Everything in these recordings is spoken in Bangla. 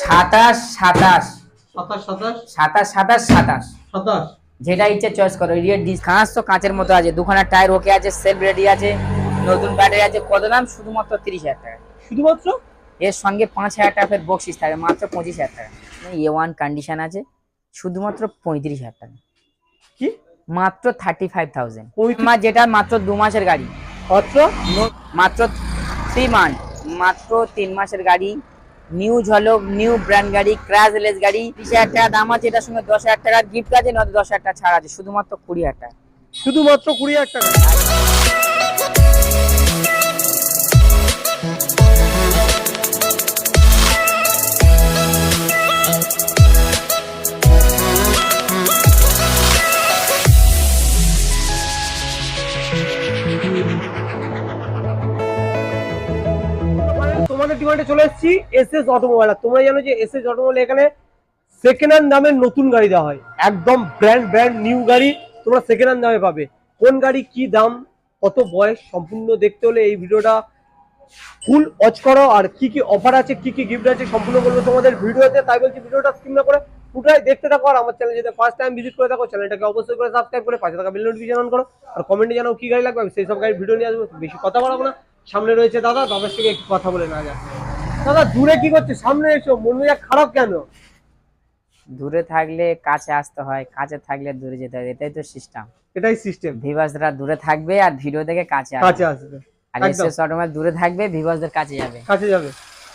সাতাশ সাতাশ। সাতাশ সাতাশ। সাতাশ সাতাশ সাতাশ। সাতাশ। যেটা ইচ্ছে চয়েস করো রিয়ের ডিস কাঁচ তো কাঁচের মতো আছে দুখানা টায়ার ওকে আছে সেলফ রেডি আছে নতুন ব্যাটারি আছে কত দাম? শুধুমাত্র তিরিশ হাজার টাকা। শুধুমাত্র? এর সঙ্গে পাঁচ হাজার টাকা ফের বকশিস থাকে মাত্র পঁচিশ হাজার টাকা। এ ওয়ান কন্ডিশন আছে শুধুমাত্র পঁয়ত্রিশ হাজার টাকা। কি? মাত্র থার্টি ফাইভ থাউজেন্ড পঁয়ত্রিশ- যেটা মাত্র দু মাসের গাড়ি। মাত্র? মাত্র থ্রি মান্থ মাত্র তিন মাসের গাড়ি। নিউ ঝলক নিউ ব্র্যান্ড গাড়ি ক্র্যাশলেস গাড়ি। বিশ হাজার টাকা দাম আছে, এটার সঙ্গে দশ হাজার টাকার গিফট আছে নয় দশ হাজার টাকা ছাড় আছে, শুধুমাত্র কুড়ি হাজার টাকা। শুধুমাত্র কুড়ি হাজার টাকা। তোমাদের চলে এসেছি এস এস অটোমোবাইল তোমরা জানো যে এস এস অটোমোবাইল এখানে সেকেন্ড হ্যান্ড দামে নতুন গাড়ি দেওয়া হয়। একদম ব্র্যান্ড ব্র্যান্ড নিউ গাড়ি তোমরা সেকেন্ড হ্যান্ড দামে পাবে। কোন গাড়ি কি দাম, কত বয়স, সম্পূর্ণ দেখতে হলে এই ভিডিওটা ফুল ওয়াচ করো। আর কি কি অফার আছে, কি কি গিফট আছে সম্পূর্ণ বলব তোমাদের ভিডিওতে। তাই বলছি ভিডিওটা স্কিপ না করে পুরোটাই দেখতে থাকো। আর আমার চ্যানেল যদি ফার্স্ট টাইম ভিজিট করে থাকো চ্যানেলটাকে অবশ্যই করে সাবস্ক্রাইব করে, পাশে থাকা বেল নোটিফিকেশন অন করো। আর কমেন্টে জানাও কি গাড়ি লাগবে সেই সব গাড়ির ভিডিও নিয়ে আসব। বেশি কথা বলব না। সামনে রয়েছে দাদা দাদার সঙ্গে একটু কথা বলে না যাক। দাদা দূরে কি করছে? সামনে এসো মন মেজাজ খারাপ কেন? দূরে থাকলে কাছে আসতে হয় কাছে থাকলে দূরে যেতে হয় এটাই তো সিস্টেম এটাই সিস্টেম ভিভাসরা দূরে থাকবে আর ভিডিও দেখে কাছে আসবে। কাছে আসবে আর। এসএস অটোমেট দূরে থাকবে ভিভাসদের কাছে যাবে। কাছে যাবে।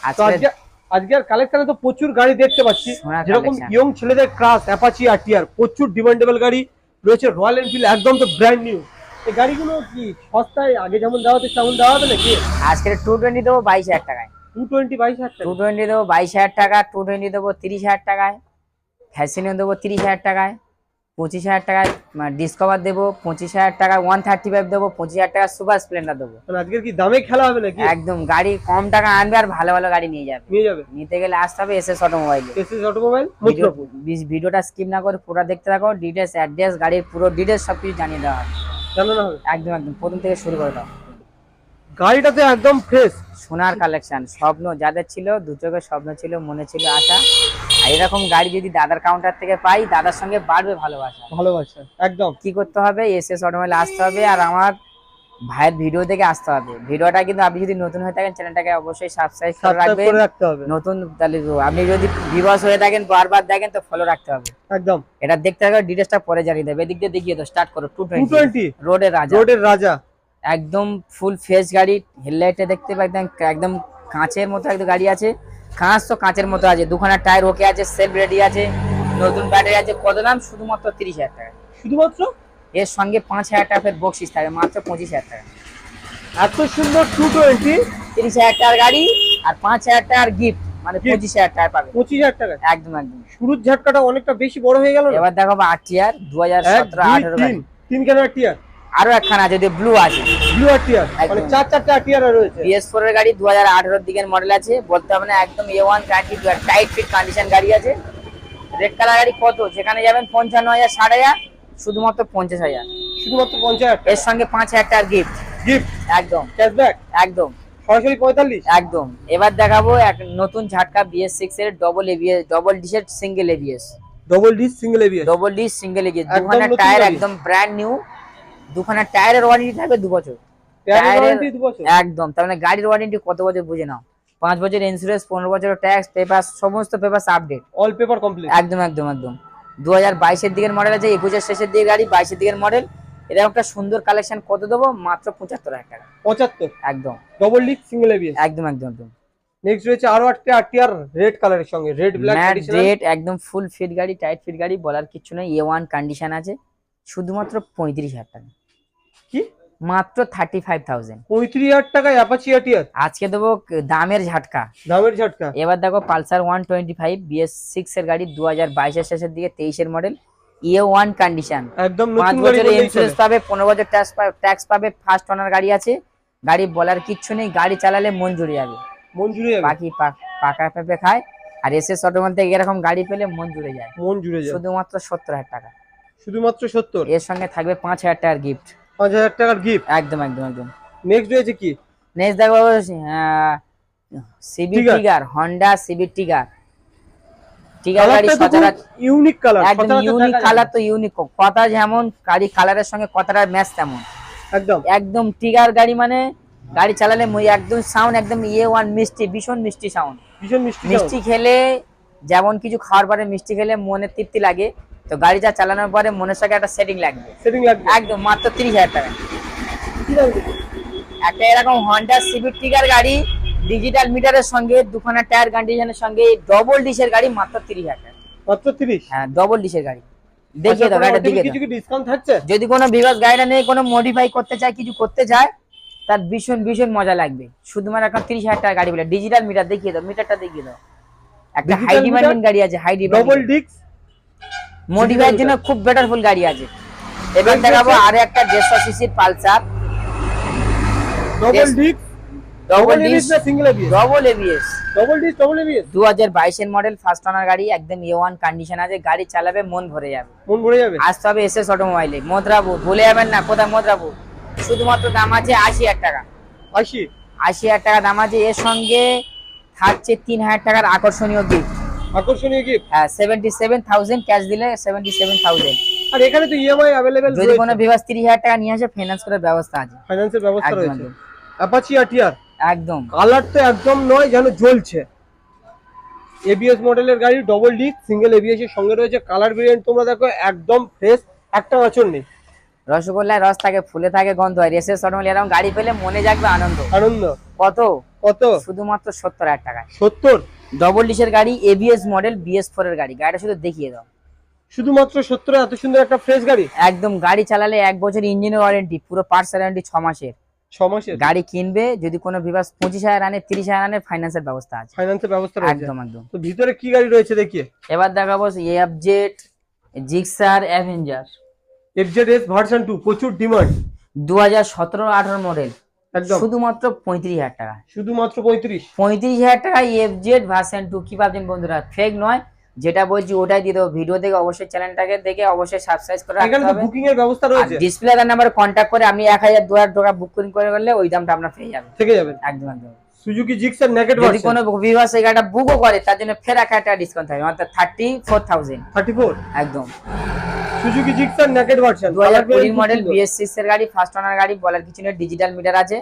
আজকে আজকে আজকের কালেকশনে তো প্রচুর গাড়ি দেখতে পাচ্ছি। যেরকম ইয়ং ছেলেদের ক্রাস অ্যাপাচি আরটিআর প্রচুর ডিমান্ডেবল গাড়ি রয়েছে রয়্যাল এনফিল্ড একদম তো ব্র্যান্ড নিউ এই গাড়িগুলো কি সস্তায় আগে যেমন দেওয়া হচ্ছে তেমন দেওয়া হবে নাকি? আজকে টু টোয়েন্টি দেবো বাইশ হাজার টাকায়। টু টোয়েন্টি বাইশ হাজার টু টোয়েন্টি দেবো বাইশ হাজার টাকা টু টোয়েন্টি দেবো তিরিশ হাজার টাকায়। দেবো তিরিশ হাজার টাকায়। পঁচিশ হাজার টাকায় ডিসকভার দেবো পঁচিশ হাজার টাকা ওয়ান থার্টি ফাইভ দেবো পঁচিশ হাজার টাকা সুপার স্প্লেন্ডার দেবো। মানে আজকের কি দামে খেলা হবে নাকি? একদম গাড়ি কম টাকা আনবে আর ভালো ভালো গাড়ি নিয়ে যাবে। নিয়ে যাবে? নিতে গেলে আসতে হবে এস এস অটোমোবাইলে এসএস অটোমোবাইল ভিডিওটা স্কিপ না করে পুরো দেখতে থাকো ডিটেলস অ্যাড্রেস গাড়ির পুরো ডিটেলস সব কিছু জানিয়ে দেওয়া হবে। জানানো হবে? একদম একদম। প্রথম থেকে শুরু করে দাও। গাড়িটাতে একদম ফ্রেশ সোনার কালেকশন স্বপ্ন যাদের ছিল দু চোখের স্বপ্ন ছিল মনে ছিল আশা। আর এরকম গাড়ি যদি দাদার কাউন্টার থেকে পাই দাদার সঙ্গে বাড়বে ভালোবাসা। ভালোবাসা একদম। কি করতে হবে? এস এস আসতে হবে আর আমার ভাইয়ের ভিডিও থেকে আসতে হবে। ভিডিওটা কিন্তু আপনি যদি নতুন হয়ে থাকেন চ্যানেলটাকে অবশ্যই সাবস্ক্রাইব করে রাখবেন। রাখতে হবে। নতুন তাহলে আপনি যদি বিবস হয়ে থাকেন বারবার দেখেন তো ফলো রাখতে হবে। একদম। এটা দেখতে হবে ডিটেলসটা পরে জানিয়ে দেবে। এদিক দিয়ে দেখিয়ে তো স্টার্ট করো টু টু টোয়েন্টি টোয়েন্টি রোডের রাজা। রোডের রাজা। একদম ফুল ফ্রেশ গাড়ি হেডলাইটে দেখতে পাই একদম একদম কাঁচের মতো একদম গাড়ি আছে। কাঁচ তো কাঁচের মতো আছে দুখানা টায়ার ওকে আছে সেলফ রেডি আছে নতুন ব্যাটারি আছে কত দাম? শুধুমাত্র তিরিশ হাজার টাকা। শুধুমাত্র? এর সঙ্গে পাঁচ হাজার টাকা ফের বকশিস থাকে মাত্র পঁচিশ হাজার টাকা। এত সুন্দর টু টোয়েন্টি তিরিশ হাজার টাকার গাড়ি আর পাঁচ হাজার টাকার গিফট মানে পঁচিশ হাজার টাকা পাবে। পঁচিশ হাজার টাকা একদম একদম। শুরুর ঝাটকাটা অনেকটা বেশি বড় হয়ে গেল এবার দেখো আট টিয়ার দু হাজার সতেরো আঠেরো তিন। কেন টিয়ার আরও একখানা আছে যে ব্লু আছে। ব্লু আর টিয়ার মানে। চার চারটা টিয়ার রয়েছে। বিএস ফোর এর গাড়ি দু হাজার আঠেরোর দিকের মডেল আছে। বলতে হবে না একদম A one twenty tight fit condition গাড়ি আছে। রেড কালার গাড়ি কত? যেখানে যাবেন পঞ্চান্ন হাজার ষাট হাজার। শুধুমাত্র পঞ্চাশ হাজার। শুধুমাত্র পঞ্চাশ হাজার এর সঙ্গে পাঁচ হাজার টাকার গিফট গিফট একদম। ক্যাশব্যাক একদম। সরাসরি পঁয়তাল্লিশ? একদম। এবার দেখাবো এক নতুন ঝাটকা বিএস সিক্স এর double ABS double ডিসের single ABS double disc single ABS double disc single ABS একদম দুখানা টায়ার একদম ব্র্যান্ড নিউ দুখানা টায়ারের ওয়ারেন্টি থাকবে দু বছর। দু বছর? একদম। তার মানে গাড়ির ওয়ারেন্টি কত বছর বুঝে নাও। পাঁচ বছর ইন্স্যুরেন্স পনেরো বছর ট্যাক্স পেপার সমস্ত paper update all paper complete একদম একদম একদম। দু হাজার বাইশের দিকের মডেল আছে একুশের শেষের দিকে গাড়ি বাইশের দিকের মডেল এরকম একটা সুন্দর কালেকশন কত দেবো? মাত্র পঁচাত্তর হাজার টাকা। পঁচাত্তর? একদম। ডবল লিফ সিঙ্গেল এবিএস একদম একদম একদম। নেক্সট রয়েছে আরও একটা রেড কালারের সঙ্গে রেড ব্ল্যাক একদম ফুল ফিট গাড়ি টাইট ফিট গাড়ি বলার কিছু নেই। এ ওয়ান কন্ডিশন আছে শুধুমাত্র পঁয়ত্রিশ হাজার টাকা। কি? মাত্র থার্টি ফাইভ থাউজেন্ড পঁয়ত্রিশ হাজার টাকা অ্যাপাচি আজকে দেবো দামের ঝাটকা। দামের ঝটকা। এবার দেখো Pulsar one twenty five BS six এর গাড়ি দু হাজার বাইশের শেষের দিকে তেইশের মডেল ইয়ে ওয়ান কন্ডিশন একদম পাঁচ বছরের ইন্স্যুরেন্স পাবে পনেরো বছর ট্যাক্স ট্যাক্স পাবে ফার্স্ট ওনার গাড়ি আছে। গাড়ি বলার কিচ্ছু নেই গাড়ি চালালে মন জুড়ে যাবে। মন জুড়ে যাবে। বাকি পাকা পেঁপে খায় আর এস অটোমান থেকে এরকম গাড়ি পেলে মন জুড়ে যায়। মন জুড়ে যাবে। শুধুমাত্র সত্তর হাজার টাকা। শুধুমাত্র সত্তর। এর সঙ্গে থাকবে পাঁচ হাজার টাকার গিফট পাঁচ হাজার টাকার গিফট একদম একদম একদম। নেক্সট রয়েছে কি? নেক্সট দেখো CB Tigger। Trigger Honda CB Trigger Trigger গাড়ি সচরাচর ইউনিক কালার একদম ইউনিক কালার তো ইউনিক কথা যেমন গাড়ি কালারের সঙ্গে কথাটার ম্যাচ তেমন। একদম। একদম টিগার গাড়ি মানে গাড়ি চালালে একদম সাউন্ড একদম ইয়ে ওয়ান মিষ্টি ভীষণ মিষ্টি সাউন্ড ভীষণ মিষ্টি মিষ্টি খেলে যেমন কিছু খাওয়ার পরে মিষ্টি খেলে মনে তৃপ্তি লাগে। তো গাড়ি যা চালানোর পরে মনের সঙ্গে একটা সেটিং লাগবে। সেটিং লাগবে। একদম মাত্র তিরিশ হাজার টাকা। একটা এরকম হন্ডা সিভিক টিগার গাড়ি ডিজিটাল মিটারের সঙ্গে দুখানা টায়ার কন্ডিশনের সঙ্গে ডবল ডিশের গাড়ি মাত্র তিরিশ হাজার মাত্র 30 হ্যাঁ ডবল ডিশের গাড়ি। দেখিয়ে দাও গাড়িটা দিকে আচ্ছা, কিছু কি ডিসকাউন্ট থাকছে? যদি কোনো বিভাগ গাড়িটা নিয়ে কোনো মডিফাই করতে চায় কিছু করতে চায় তার ভীষণ ভীষণ মজা লাগবে। শুধুমাত্র এখন তিরিশ হাজার টাকা গাড়ি বলে ডিজিটাল মিটার দেখিয়ে দাও মিটারটা দেখিয়ে দাও। একটা হাই? ডিমান্ডিং গাড়ি আছে হাই ডবল ডিমান্ডিং ডিস্ক মডিফাইয়ের জন্য খুব বেটারফুল গাড়ি আছে। এবার দেখাবো? আরও একটা দেড়শো সিসির Pulsar. Double. Disc double single ABS double ABS double disc double ABS দু হাজার বাইশের মডেল ফার্স্ট ওনার গাড়ি একদম এ ওয়ান কন্ডিশন আছে। গাড়ি চালাবে মন ভরে যাবে। মন ভরে যাবে? আসতে হবে এস এস অটোমোবাইলে মদ্রাবু ভুলে যাবেন না কোথায় মদ্রাবু? শুধুমাত্র দাম আছে আশি হাজার টাকা। 80 আশি হাজার টাকা দাম আছে। এর সঙ্গে থাকছে তিন হাজার টাকার আকর্ষণীয় গিফট আকর্ষণীয় গিফট হ্যাঁ সেভেন্টি সেভেন থাউজেন্ড ক্যাশ দিলে সেভেন্টি সেভেন থাউজেন্ড আর এখানে তো ইএমআই अवेलेबल যদি কোনো বিভাগ তিরিশ হাজার টাকা নিয়ে আসে ফাইন্যান্স করার ব্যবস্থা আছে ফাইন্যান্সের ব্যবস্থা একদম, রয়েছে একদম। অ্যাপাচি আরটিআর একদম কালার তো একদম নয় যেন জ্বলছে এবিএস মডেলের গাড়ি ডবল ডিস্ক সিঙ্গেল এবিএস এর সঙ্গে রয়েছে কালার ভেরিয়েন্ট তোমরা দেখো একদম ফ্রেশ একটা আচরণ নেই রসগোল্লায় রস থাকে ফুলে থাকে গন্ধ হয় রেসের অটোমোবাইল এরকম গাড়ি পেলে মনে জাগবে আনন্দ আনন্দ কত কত শুধুমাত্র সত্তর হাজার টাকায় সত্তর ডবল ডিসের গাড়ি এবিএস মডেল বিএস ফোর এর গাড়ি। গাড়িটা শুধু দেখিয়ে দাও। শুধুমাত্র সত্তর এত সুন্দর একটা ফ্রেশ গাড়ি? একদম গাড়ি চালালে এক বছর ইঞ্জিনের ওয়ারেন্টি পুরো পার্টস ওয়ারেন্টি ছ মাসের। মাসের? গাড়ি কিনবে যদি কোনো বিভাগ পঁচিশ হাজার আনে তিরিশ হাজার আনে ফাইন্যান্সের ব্যবস্থা আছে। ফাইন্যান্সের ব্যবস্থা একদম একদম। তো ভিতরে কি গাড়ি রয়েছে দেখিয়ে? এবার দেখাবো FZ Gixxer Avenger FZ S version two প্রচুর ডিমান্ড দু হাজার সতেরো আঠারো মডেল শুধুমাত্র পঁয়ত্রিশ হাজার টাকা। শুধুমাত্র পঁয়ত্রিশ? পঁয়ত্রিশ হাজার টাকা এফ জেড ভার্সন টু কি ভাবছেন বন্ধুরা? ফেক নয়। যেটা বলছি ওটাই দিয়ে দেবো। ভিডিও দেখে অবশ্যই চ্যানেলটাকে দেখে অবশ্যই সাবস্ক্রাইব করে রাখতে হবে। বুকিং এর ব্যবস্থা রয়েছে। ডিসপ্লে তার নাম্বারে কন্ট্যাক্ট করে আমি এক হাজার দু হাজার টাকা বুকিং করে করলে ওই দামটা আপনার পেয়ে যাবেন। থেকে যাবেন। একদম একদম। সুজুকি জিক্সার নেকেট যদি কোনো বিভাস এই গাড়িটা বুকও করে তার জন্য ফের এক হাজার ডিসকাউন্ট থাকবে অর্থাৎ থার্টি ফোর থাউজেন্ড 34 একদম সুজুকি জিক্সার নেকেট ভার্সন দু হাজার কুড়ির মডেল বিএস সিক্স এর গাড়ি ফার্স্ট ওনার গাড়ি বলার কিছু নেই ডিজিটাল মিটার আছে।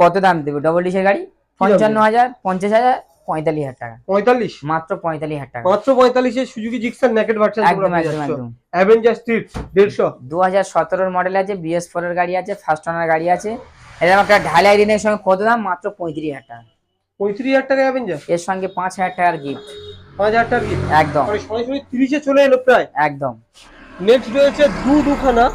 কত দাম দেবে? ডবল ডিসের গাড়ি? পঞ্চান্ন হাজার পঞ্চাশ হাজার পঁয়তাল্লিশ হাজার টাকা। 45 মাত্র পঁয়তাল্লিশ হাজার টাকা। মাত্র 45 এর সুজুকি জিক্সার নেকেট ভার্সন একদম একদম একদম। অ্যাভেঞ্জার স্ট্রিট 150 দু হাজার সতেরোর মডেল আছে বিএস ফোর এর গাড়ি আছে ফার্স্ট ওনার গাড়ি আছে। ঢালাই সঙ্গে কত দাম? মাত্র পঁয়ত্রিশ হাজার টাকা। 35000 টাকা অ্যাভেঞ্জার এর সঙ্গে পাঁচ হাজার টাকার গিফট 5000 টাকা কি একদম। সরাসরি 30 চলে এলো প্রায়। একদম। নেক্সট রয়েছে দু দুখানা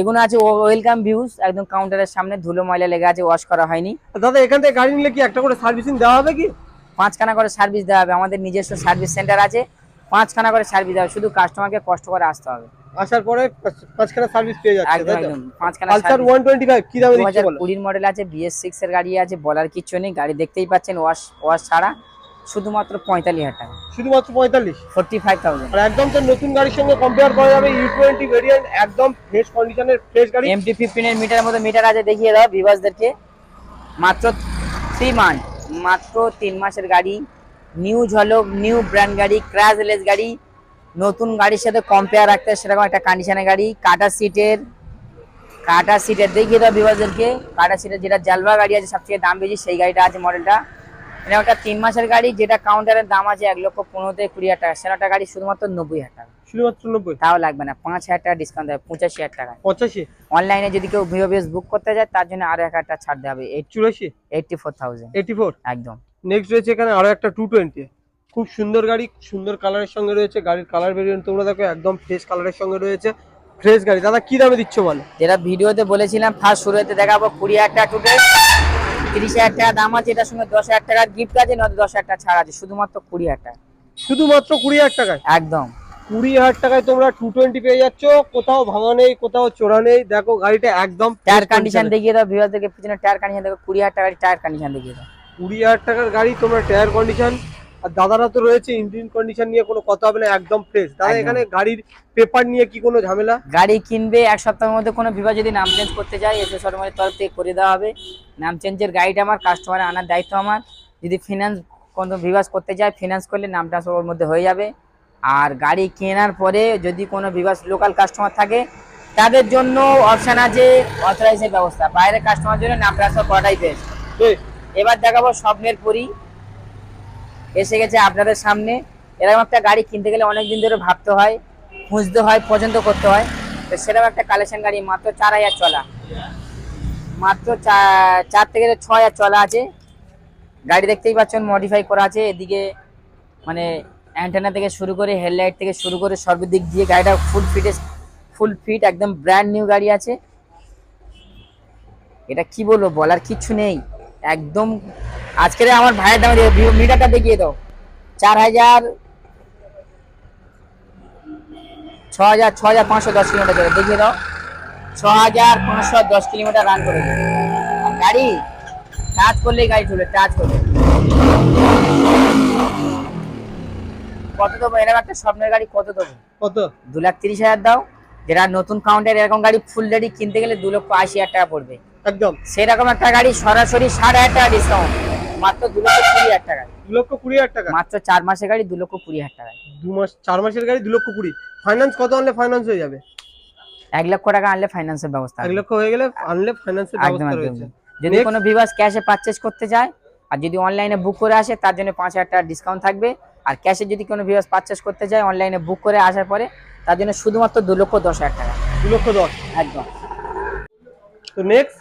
এগুলো আছে ওয়েলকাম ভিউজ একদম কাউন্টারের সামনে ধুলো ময়লা লেগে আছে ওয়াশ করা হয়নি। দাদা এখান থেকে গাড়ি নিলে কি একটা করে সার্ভিসিং দেওয়া হবে কি? পাঁচখানা করে সার্ভিস দেওয়া হবে। আমাদের নিজস্ব সার্ভিস সেন্টার আছে। পাঁচখানা করে সার্ভিস দেওয়া হবে শুধু কাস্টমারকে কষ্ট করে আসতে হবে। আসার পরে পাঁচখানা সার্ভিস পেয়ে যাচ্ছে একদম একদম পাঁচখানা পালসার 125 কি দামে দিচ্ছে বলো? কুড়ির মডেল আছে এর গাড়ি আছে বলার কিচ্ছু নেই। গাড়ি দেখতেই পাচ্ছেন ওয়াশ ওয়াশ ছাড়া শুধুমাত্র পঁয়তাল্লিশ হাজার টাকা। শুধুমাত্র 45 ফোর্টি ফাইভ থাউজেন্ড আর একদম তো নতুন গাড়ির সঙ্গে কম্পেয়ার করা যাবে ইউ টোয়েন্টি ভেরিয়েন্ট একদম ফ্রেশ কন্ডিশনের ফ্রেশ গাড়ি। এমটি মতো মিটার আছে দেখিয়ে দাও বিভাসদেরকে মাত্র থ্রি মান্থ মাত্র তিন মাসের গাড়ি। নিউ ঝলক নিউ ব্র্যান্ড গাড়ি ক্র্যাশলেস গাড়ি নতুন গাড়ির সাথে কম্পেয়ার রাখতে সেরকম একটা কন্ডিশনের গাড়ি কাটা সিটের কাটা সিটের দেখিয়ে দাও বিভাসদেরকে কাটা সিটের যেটা জালবা গাড়ি আছে সবথেকে দাম বেশি সেই গাড়িটা আছে মডেলটা এটা একটা তিন মাসের গাড়ি যেটা কাউন্টারের দাম আছে এক লক্ষ পনেরো থেকে কুড়ি হাজার টাকা। সেটা গাড়ি শুধুমাত্র নব্বই হাজার টাকা। শুধুমাত্র নব্বই? তাও লাগবে না পাঁচ হাজার টাকা ডিসকাউন্ট দেবে পঁচাশি হাজার টাকা। পঁচাশি? অনলাইনে যদি কেউ ভিও বুক করতে যায় তার জন্য আরও এক হাজার টাকা ছাড় হবে। চুরাশি? Eighty four thousand eighty four একদম। নেক্সট রয়েছে এখানে আরও একটা টু টোয়েন্টি খুব সুন্দর গাড়ি সুন্দর কালারের সঙ্গে রয়েছে। গাড়ির কালার ভেরিয়েন্ট তোমরা দেখো একদম ফ্রেশ কালারের সঙ্গে রয়েছে। ফ্রেশ গাড়ি। দাদা কি দামে দিচ্ছ বলো? যেটা ভিডিওতে বলেছিলাম ফার্স্ট শুরুতে দেখাবো কুড়ি হাজার টাকা টুটে তিরিশ হাজার টাকা দাম আছে এটার সঙ্গে দশ হাজার টাকার গিফট আছে নয়তো দশ হাজার টাকা ছাড় আছে শুধুমাত্র কুড়ি হাজার টাকা। শুধুমাত্র কুড়ি হাজার টাকায়? একদম। কুড়ি হাজার টাকায় তোমরা টু টোয়েন্টি পেয়ে যাচ্ছ। কোথাও ভাঙা নেই কোথাও চোরা নেই। দেখো গাড়িটা একদম টায়ার কন্ডিশন দেখিয়ে দাও ভিউয়ার থেকে পিছনে টায়ার কন্ডিশন দেখো কুড়ি হাজার টাকার টায়ার কন্ডিশন দেখিয়ে দাও। কুড়ি হাজার টাকার গাড়ি তোমরা টায়ার কন্ডিশন আর দাদারা তো রয়েছে ইঞ্জিন কন্ডিশন নিয়ে কোনো কথা হবে না একদম ফ্রেশ দাদা এখানে গাড়ির পেপার নিয়ে কি কোনো ঝামেলা? গাড়ি কিনবে এক সপ্তাহের মধ্যে কোনো বিভাগ যদি নাম চেঞ্জ করতে যায় এসে শোরুমের তরফ থেকে করে দেওয়া হবে। নাম চেঞ্জের গাড়িটা আমার কাস্টমারে আনার দায়িত্ব আমার। যদি ফিনান্স কোনো ভিভাস করতে চায় ফিনান্স করলে নাম ট্রান্সফার ওর মধ্যে হয়ে যাবে। আর গাড়ি কেনার পরে যদি কোনো ভিভাস লোকাল কাস্টমার থাকে তাদের জন্য অপশন আছে অথরাইজের ব্যবস্থা। বাইরের কাস্টমার জন্য নাম ট্রান্সফার করাটাই বেস্ট বেশ এবার দেখাবো স্বপ্নের পরি। এসে গেছে আপনাদের সামনে। এরকম একটা গাড়ি কিনতে গেলে অনেক দিন ধরে ভাবতে হয়, খুঁজতে হয়, পছন্দ করতে হয়। তো সেরকম একটা কালেকশন গাড়ি, মাত্র চার হাজার চলা। মাত্র চার থেকে ছ হাজার চলা আছে। গাড়ি দেখতেই পাচ্ছেন মডিফাই করা আছে। এদিকে মানে অ্যান্টেনা থেকে শুরু করে হেডলাইট থেকে শুরু করে সর্বদিক দিয়ে গাড়িটা ফুল ফিটে ফুল ফিট একদম ব্র্যান্ড নিউ গাড়ি আছে। এটা কি বলব, বলার কিচ্ছু নেই। একদম আজকের আমার ভাইয়ের দামে মিটারটা দেখিয়ে দাও। চার হাজার ছ হাজার ছ হাজার পাঁচশো দশ কিলোমিটার চলে। দেখিয়ে দাও। ছ হাজার পাঁচশো দশ কিলোমিটার রান করে গাড়ি টাচ করলেই গাড়ি চলে টাচ করলে। কত দেবো? এরকম একটা স্বপ্নের গাড়ি কত দেবো? কত? দু লাখ তিরিশ হাজার দাও। যেটা নতুন কাউন্টার এরকম গাড়ি ফুল রেডি কিনতে গেলে দু লক্ষ আশি হাজার টাকা পড়বে। একদম। সেরকম একটা গাড়ি সরাসরি ষাট হাজার টাকা ডিসকাউন্ট মাত্র দু লক্ষ কুড়ি হাজার টাকা। দু লক্ষ কুড়ি হাজার টাকা? মাত্র চার মাসের গাড়ি দু লক্ষ কুড়ি হাজার টাকা দু মাস চার মাসের গাড়ি দু লক্ষ কুড়ি। ফাইন্যান্স কত আনলে ফাইন্যান্স হয়ে যাবে? এক লক্ষ টাকা আনলে ফাইন্যান্সের ব্যবস্থা এক লক্ষ হয়ে গেলে আনলে ফাইন্যান্সের একদম ব্যবস্থা রয়েছে। যদি কোনো ভিভাস ক্যাশে করতে চায় আর যদি অনলাইনে বুক করে আসে তার জন্য পাঁচ হাজার টাকা ডিসকাউন্ট থাকবে। আর ক্যাশে যদি কোনো ভিভাস পারচেস করতে চায় অনলাইনে বুক করে আসার পরে তার জন্য শুধুমাত্র দু লক্ষ দশ হাজার টাকা। দু লক্ষ দশ। একদম। তো নেক্সট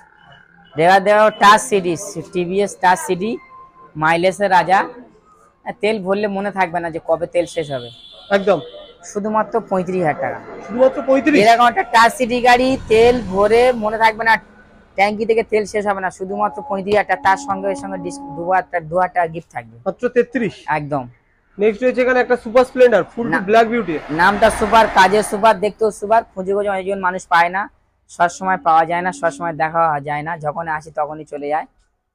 দেওয়া দেওয়া touch CD TVS touch CD মাইলেজের রাজা তেল ভরলে মনে থাকবে না যে কবে তেল শেষ হবে। একদম। শুধুমাত্র পঁয়ত্রিশ হাজার টাকা। শুধুমাত্র পঁয়ত্রিশ? এরকম একটা টাচ সিডি গাড়ি তেল ভরে মনে থাকবে না ট্যাঙ্কি থেকে তেল শেষ হবে না শুধুমাত্র পঁয়ত্রিশ হাজার টাকা তার সঙ্গে এর সঙ্গে দু হাজার দু হাজার টাকা গিফট থাকবে। মাত্র তেত্রিশ? একদম। নেক্সট রয়েছে এখানে একটা super Splendor full. Black beauty নামটা সুপার কাজের সুপার দেখতেও সুপার খুঁজে খুঁজে অনেকজন মানুষ পায় না। সবসময় পাওয়া যায় না সবসময় দেখা যায় না। যখন আসি তখনই চলে যায়।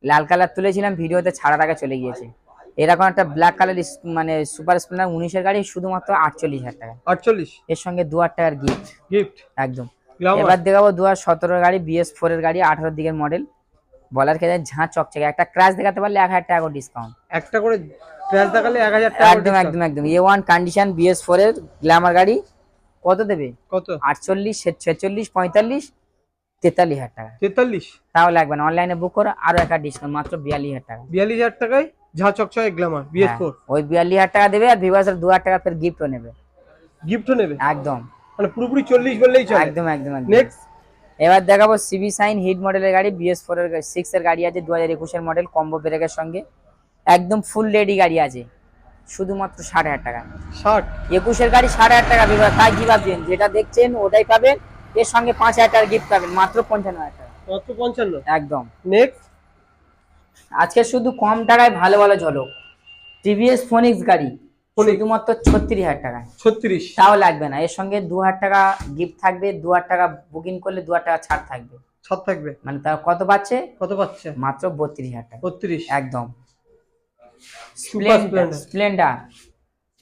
লাল কালার তুলেছিলাম ভিডিওতে ছাড়ার আগে চলে গিয়েছে। এরকম একটা ব্ল্যাক কালার মানে সুপার স্প্লেন্ডার উনিশের গাড়ি শুধুমাত্র আটচল্লিশ হাজার টাকা। আটচল্লিশ? এর সঙ্গে দু হাজার টাকার গিফট গিফট একদম। এবার দেখাবো দু হাজার সতেরো গাড়ি বিএস ফোর এর গাড়ি আঠারো দিকের মডেল বলার ক্ষেত্রে ঝাঁ চকচকে। একটা ক্রাশ দেখাতে পারলে এক হাজার টাকা করে ডিসকাউন্ট একটা করে ক্র্যাশ দেখালে এক হাজার টাকা একদম একদম একদম। A one condition BS four এর গ্ল্যামার গাড়ি। কত দেবে? কত? আটচল্লিশ ছেচল্লিশ পঁয়তাল্লিশ তেতাল্লিশ হাজার টাকা। তেতাল্লিশ? তাও লাগবে না অনলাইনে বুক করো আরও একটা ডিসকাউন্ট মাত্র বিয়াল্লিশ হাজার টাকা। বিয়াল্লিশ হাজার টাকায় ঝা চকচকে গ্লামার বিএস ফোর ওই বিয়াল্লিশ হাজার টাকা দেবে আর ভিভাসের দু হাজার টাকা ফের গিফটও নেবে। গিফটও নেবে? একদম। মানে পুরোপুরি চল্লিশ বললেই চলে। একদম একদম একদম। নেক্সট এবার দেখাবো সিবি সাইন হিট মডেলের গাড়ি বিএস ফোর এর সিক্স এর গাড়ি আছে দু হাজার একুশের মডেল কম্বো ব্রেকের সঙ্গে। একদম ফুল রেডি গাড়ি আছে। শুধুমাত্র ষাট হাজার টাকা ষাট? একুশের গাড়ি সাড়ে হাজার টাকা বিভাগ তাই কি ভাবছেন? যেটা দেখছেন ওটাই পাবেন। এর সঙ্গে পাঁচ হাজার টাকার গিফট পাবেন মাত্র পঞ্চান্ন হাজার টাকা। মাত্র পঞ্চান্ন? একদম। নেক্সট আজকে শুধু কম টাকায় ভালো ভালো ঝলক। টিভিএস ফোনিক্স গাড়ি। শুধুমাত্র ছত্রিশ হাজার টাকা ছত্রিশ? তাও লাগবে না। এর সঙ্গে দু হাজার টাকা গিফট থাকবে দু হাজার টাকা বুকিং করলে দু হাজার টাকা ছাড় থাকবে। ছাদ থাকবে? মানে তার কত পাচ্ছে? কত পাচ্ছে? মাত্র বত্রিশ হাজার টাকা। বত্রিশ। একদম। স্প্লেন্ডার স্প্লেন্ডার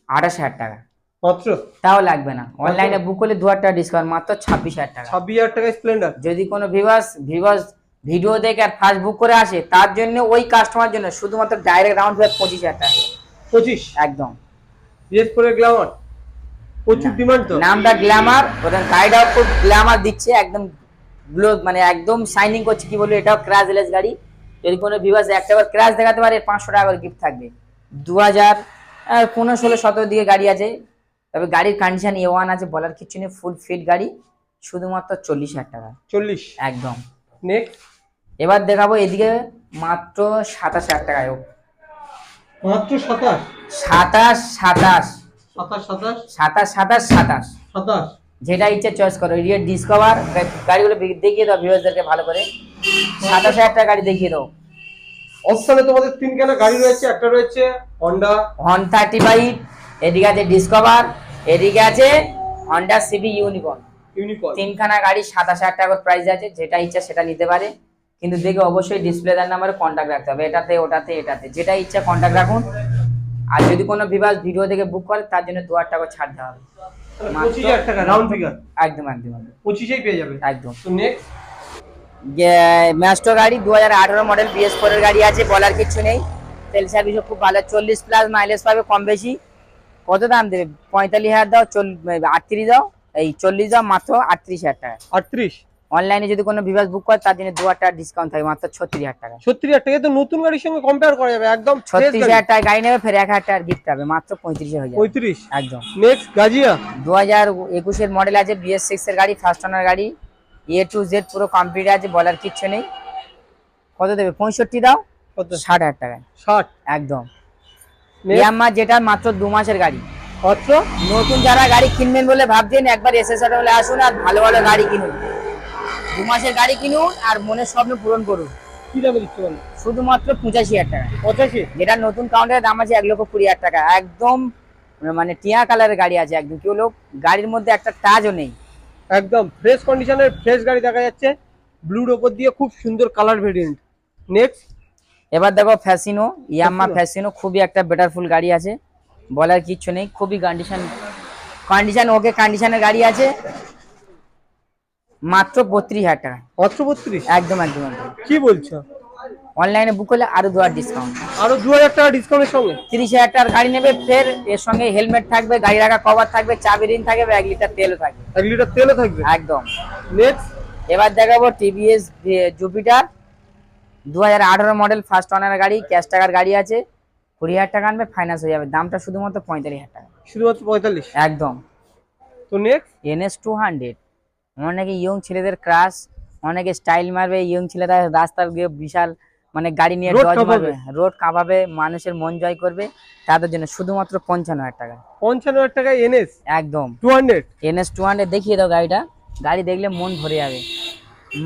আঠাশ হাজার টাকা। মাত্র? তাও লাগবে না। অনলাইনে বুক করলে দু হাজার টাকা ডিসকাউন্ট মাত্র ছাব্বিশ হাজার টাকা। ছাব্বিশ হাজার টাকায় স্প্লেন্ডার যদি কোনো ভিভাস ভিভাস ভিডিও দেখে আর ফার্স্ট বুক করে আসে তার জন্য ওই কাস্টমার জন্য শুধুমাত্র ডাইরেক্ট রাউন্ড ফেয়ার পঁচিশ হাজার টাকা। পঁচিশ? একদম। বিএস ফোরের গ্লামার প্রচুর ডিমান্ড তো। নামটা গ্ল্যামার ওটা গাড়িটাও খুব গ্ল্যামার দিচ্ছে একদম গ্লো মানে একদম শাইনিং করছে কি বলব এটাও ক্র্যাশ লেস গাড়ি। যদি কোনো ভিভাস একটা বার ক্র্যাশ দেখাতে পারে পাঁচশো টাকা করে গিফট থাকবে। দু হাজার পনেরো ষোলো সতেরো দিকে গাড়ি আছে। তবে গাড়ির কন্ডিশন এ ওয়ান আছে বলার কিছু নেই ফুল ফিট গাড়ি শুধুমাত্র চল্লিশ হাজার টাকা। চল্লিশ? একদম। নেক্সট এবার দেখাবো এদিকে মাত্র সাতাশ হাজার টাকায়। মাত্র সাতাশ? সাতাশ সাতাশ। সাতাশ সাতাশ? সাতাশ সাতাশ সাতাশ। সাতাশ? যেটা ইচ্ছে চয়েস করো এরিয়া ডিসকভার গাড়িগুলো দেখিয়ে দাও ভিউয়ারদেরকে ভালো করে। সাতাশ হাজার টাকা গাড়ি দেখিয়ে দাও। অপশনে তোমাদের তিনখানা গাড়ি রয়েছে একটা রয়েছে হন্ডা ওয়ান থার্টি ফাইভ এদিকে আছে ডিসকভার এদিকে আছে হন্ডা সিবি ইউনিকর্ন ইউনিকর্ন তিনখানা গাড়ি সাতাশ হাজার টাকার প্রাইস আছে যেটা ইচ্ছা সেটা নিতে পারে। কিন্তু দেখে অবশ্যই ডিসপ্লে তার নাম্বারে কন্ট্যাক্ট রাখতে হবে এটাতে ওটাতে এটাতে। যেটা ইচ্ছা কন্ট্যাক্ট রাখুন। আর যদি কোনো বিভাগ ভিডিও থেকে বুক করে তার জন্য দু হাজার টাকা ছাড় দেওয়া হবে। একদম একদম পঁচিশেই পেয়ে যাবে। একদম। নেক্সট ম্যাস্টো গাড়ি দু হাজার আঠারো মডেল বিএস ফোর এর গাড়ি আছে বলার কিছু নেই। তেল সার্ভিসও খুব ভালো চল্লিশ প্লাস মাইলেজ পাবে কম বেশি। কত দাম দেবে? পঁয়তাল্লিশ হাজার দাও আটত্রিশ দাও। এই চল্লিশ দাও মাত্র আটত্রিশ হাজার টাকা। আটত্রিশ? অনলাইনে যদি কোনো বিভাগ বুক করে তার জন্য দু হাজার টাকা ডিসকাউন্ট থাকে মাত্র ছত্রিশ হাজার টাকা। ছত্রিশ হাজার টাকা তো নতুন গাড়ির সঙ্গে কম্পেয়ার করা যাবে একদম ছত্রিশ হাজার টাকা গাড়ি নেবে ফের এক হাজার টাকার গিফট হবে মাত্র পঁয়ত্রিশে হয়ে যাবে পঁয়ত্রিশ? একদম। নেক্সট গাজিয়া দু হাজার একুশের মডেল আছে বিএস সিক্স এর গাড়ি ফার্স্ট ওনার গাড়ি। এ টু জেড পুরো কমপ্লিট আছে বলার কিচ্ছু নেই। কত দেবে? পঁয়ষট্টি দাও। কত? ষাট হাজার টাকায়। ষাট? একদম। ইয়াম্মা যেটা মাত্র দু মাসের গাড়ি। কত নতুন যারা গাড়ি কিনবেন বলে ভাবছেন একবার এসএসআর বলে আসুন আর ভালো ভালো গাড়ি কিনুন। দু মাসের গাড়ি কিনুন আর মনের স্বপ্ন পূরণ করুন। শুধুমাত্র পঁচাশি হাজার টাকা। পঁচাশি? যেটা নতুন কাউন্টারের দাম আছে এক লক্ষ কুড়ি হাজার টাকা। একদম মানে টিয়া কালারের গাড়ি আছে একদম। কেউ লোক গাড়ির মধ্যে একটা টাচও নেই। একদম ফ্রেশ কন্ডিশনের ফ্রেশ গাড়ি দেখা যাচ্ছে। ব্লুর ওপর দিয়ে খুব সুন্দর কালার ভেরিয়েন্ট নেক্সট এবার দেখো ফ্যাসিনো ইয়াম্মা। ফ্যাসিনো খুবই একটা বেটারফুল গাড়ি আছে। বলার কিচ্ছু নেই খুবই কন্ডিশন কন্ডিশন ওকে কন্ডিশনের গাড়ি আছে। মাত্র বত্রিশ হাজার টাকা। মাত্র বত্রিশ? একদম একদম একদম। কি বলছো? অনলাইনে বুক করলে আরও দু ডিসকাউন্ট আরও দু হাজার টাকা ডিসকাউন্টের সঙ্গে? তিরিশ হাজার টাকার গাড়ি নেবে ফের এর সঙ্গে হেলমেট থাকবে গাড়ি রাখা কভার থাকবে চাবি রিং থাকবে এক লিটার তেলও থাকবে। এক লিটার তেলও থাকবে? একদম। নেক্সট এবার দেখাবো টিভিএস জুপিটার দু হাজার আঠারো মডেল ফার্স্ট ওনার গাড়ি ক্যাশ টাকার গাড়ি আছে। কুড়ি হাজার টাকা আনবে ফাইন্যান্স হয়ে যাবে। দামটা শুধুমাত্র পঁয়তাল্লিশ হাজার টাকা। শুধুমাত্র পঁয়তাল্লিশ? একদম। তো নেক্সট এনএস টু হান্ড্রেড অনেকে ইয়ং ছেলেদের ক্রাশ অনেকে স্টাইল মারবে ইয়ং ছেলেরা রাস্তার গিয়ে বিশাল মানে গাড়ি নিয়ে ডজ কাঁপাবে। মারবে। রোড কাঁপাবে মানুষের মন জয় করবে। তাদের জন্য শুধুমাত্র পঞ্চান্ন হাজার টাকা। পঞ্চান্ন হাজার টাকা এনএস একদম। Two hundred NS two hundred দেখিয়ে দাও গাড়িটা। গাড়ি দেখলে মন ভরে যাবে।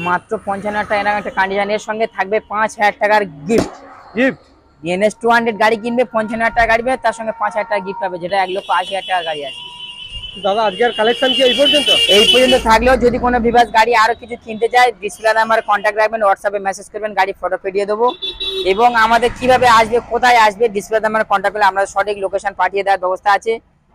মাত্র পঞ্চান্ন হাজার টাকা এরকম একটা কন্ডিশন এর সঙ্গে থাকবে পাঁচ হাজার টাকার gift gift NS two hundred গাড়ি কিনবে পঞ্চান্ন হাজার টাকা গাড়ি পাবে তার সঙ্গে পাঁচ হাজার টাকা গিফট পাবে যেটা এক লক্ষ আশি হাজার টাকার গাড়ি আছে। দাদা আজকের কালেকশন কি এই পর্যন্ত? এই পর্যন্ত থাকলেও যদি কোনো বিভাগ গাড়ি আরও কিছু কিনতে চায়, ডিসপ্লে নাম্বার কন্ট্যাক্ট রাখবেন হোয়াটসঅ্যাপে মেসেজ করবেন, গাড়ি ফটো পেটিয়ে দেবো। এবং আমাদের কীভাবে আসবে, কোথায় আসবে, ডিসপ্লে নাম্বার কন্ট্যাক্ট করলে আমরা সঠিক লোকেশন পাঠিয়ে দেওয়ার ব্যবস্থা আছে।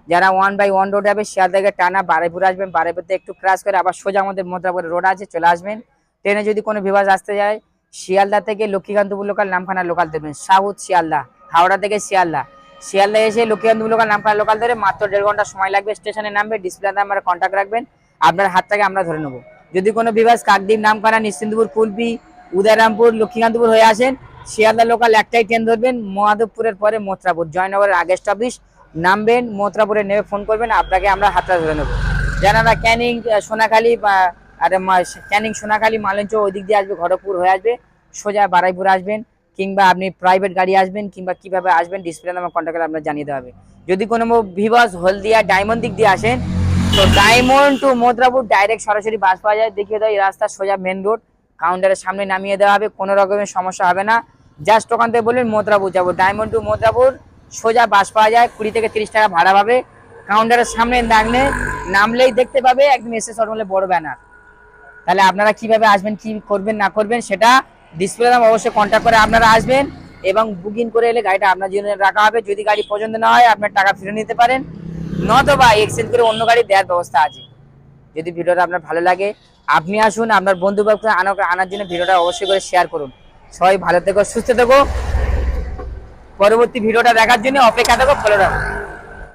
যারা ওয়ান বাই ওয়ান রোড যাবে শিয়াল থেকে টানা বারাইপুর আসবেন, বারাইপুরতে একটু ক্রাস করে আবার সোজা আমাদের মোদ্রাপুর রোড আছে, চলে আসবেন। ট্রেনে যদি কোনো বিভাগ আসতে যায়, শিয়ালদা থেকে লক্ষ্মীকান্তপুর লোকাল নামখানা লোকাল দেবেন সাউথ শিয়ালদা, হাওড়া থেকে শিয়ালদা। শিয়ালদা এসে লক্ষ্মীকান্তপুর লোকাল নামখানা লোকাল ধরে মাত্র দেড় ঘণ্টা সময় লাগবে স্টেশনে নামবে ডিসপ্লে নাম্বারে কন্ট্যাক্ট রাখবেন আপনার হাত থেকে আমরা ধরে নেব। যদি কোনো বিভাগ কাকদ্বীপ নামখানা নিশ্চিন্তপুর কুলপি উদয়রামপুর লক্ষ্মীকান্তপুর হয়ে আসেন শিয়ালদা লোকাল একটাই ট্রেন ধরবেন মহাদেবপুরের পরে মথুরাপুর জয়নগরের আগে স্টাবলিশ নামবেন মথুরাপুরে নেমে ফোন করবেন আপনাকে আমরা হাতটা ধরে নেব। যারা ক্যানিং আহ, সোনাখালী আরে ক্যানিং সোনাখালী মালঞ্চ ওই দিক দিয়ে আসবে খড়গপুর হয়ে আসবে সোজা বারাইপুর আসবেন। কিংবা আপনি প্রাইভেট গাড়ি আসবেন কিংবা কীভাবে আসবেন ডিসপ্লে নাম্বার কন্ট্যাক্ট করে আপনার জানিয়ে দেওয়া হবে। যদি কোনো ভিভাস হলদিয়া ডায়মন্ড দিক দিয়ে আসেন, তো ডায়মন্ড টু মথুরাপুর ডাইরেক্ট সরাসরি বাস পাওয়া যায়। দেখিয়ে দেয় এই রাস্তা সোজা মেন রোড কাউন্টারের সামনে নামিয়ে দেওয়া হবে, কোনো রকমের সমস্যা হবে না। জাস্ট ওখান থেকে বলবেন মথুরাপুর যাব। ডায়মন্ড টু মথুরাপুর সোজা বাস পাওয়া যায়, কুড়ি থেকে তিরিশ টাকা ভাড়া পাবে। কাউন্টারের সামনে নামলে, নামলেই দেখতে পাবে একদম এসে সরমলে বড় ব্যানার তাহলে আপনারা কীভাবে আসবেন, কি করবেন, না করবেন, সেটা ডিসপ্লে দাম অবশ্যই কন্ট্যাক্ট করে আপনারা আসবেন এবং বুকিং করে এলে গাড়িটা আপনার জন্য রাখা হবে। যদি গাড়ি পছন্দ না হয়, আপনার টাকা ফিরে নিতে পারেন। নতবা এক্সচেঞ্জ করে অন্য গাড়ি দেওয়ার ব্যবস্থা আছে। যদি ভিডিওটা আপনার ভালো লাগে, আপনি আসুন, আপনার বন্ধু বান্ধব আনার জন্য ভিডিওটা অবশ্যই করে শেয়ার করুন। সবাই ভালো থেকো, সুস্থ থেকো। পরবর্তী ভিডিওটা দেখার জন্য অপেক্ষা থেকো ফলো রাখুন